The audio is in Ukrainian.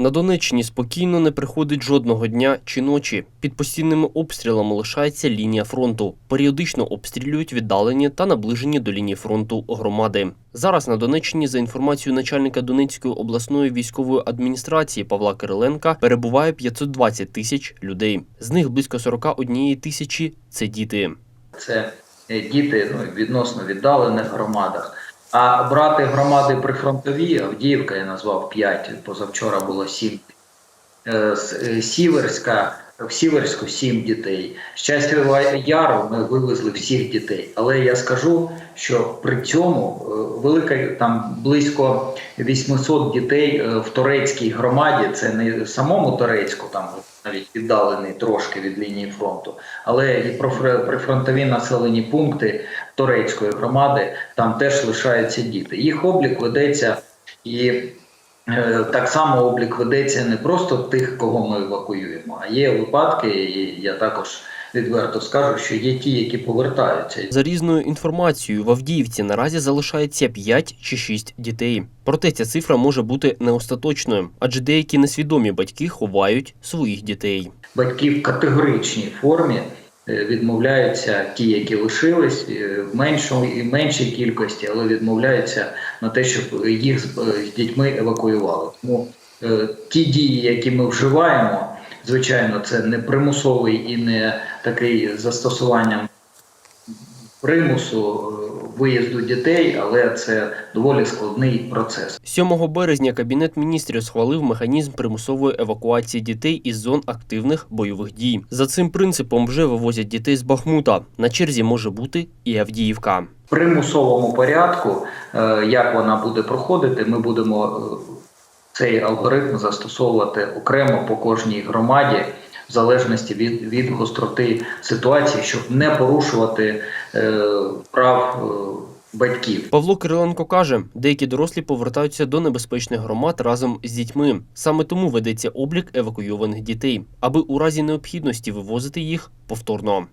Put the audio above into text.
На Донеччині спокійно не приходить жодного дня чи ночі. Під постійними обстрілами лишається лінія фронту. Періодично обстрілюють віддалені та наближені до лінії фронту громади. Зараз на Донеччині, за інформацією начальника Донецької обласної військової адміністрації Павла Кириленка, перебуває 520 тисяч людей. З них близько 41 тисячі це діти. це е, діти ну, відносно віддалених громадах. А брати громади прифронтові, Авдіївка я назвав 5, позавчора було 7. Е, е, Сіверська, в Сіверську 7 дітей. Щасливого Яру ми вивезли всіх дітей. Але я скажу, що при цьому е, велика там близько 800 дітей в турецькій громаді. Це не в самому Турецьку, там навіть віддалений трошки від лінії фронту, але і профре- прифронтові населені пункти турецької громади там теж лишаються діти. Їх облік ведеться і е, так само облік ведеться не просто тих, кого ми евакуюємо, а є випадки, і я також відверто скажу, що є ті, які повертаються. За різною інформацією, в Авдіївці наразі залишається 5 чи 6 дітей. Проте ця цифра може бути не остаточною, адже деякі несвідомі батьки ховають своїх дітей. батьки в категоричній формі е, відмовляються ті, які лишились е, в меншому і меншій кількості, але відмовляються на те, щоб їх з, е, з дітьми евакуювали. Тому ті дії, які ми вживаємо, звичайно, це не примусовий і не такий застосуванням примусу е, виїзду дітей, але це доволі складний процес. 7 березня Кабінет міністрів схвалив механізм примусової евакуації дітей із зон активних бойових дій. За цим принципом вже вивозять дітей з Бахмута. На черзі може бути і Авдіївка. В примусовому порядку, е, як вона буде проходити, ми будемо е, цей алгоритм застосовувати окремо по кожній громаді, в залежності від, від гостроти ситуації, щоб не порушувати е, прав е, батьків. Павло Кириленко каже, деякі дорослі повертаються до небезпечних громад разом з дітьми. Саме тому ведеться облік евакуйованих дітей, аби у разі необхідності вивозити їх повторно.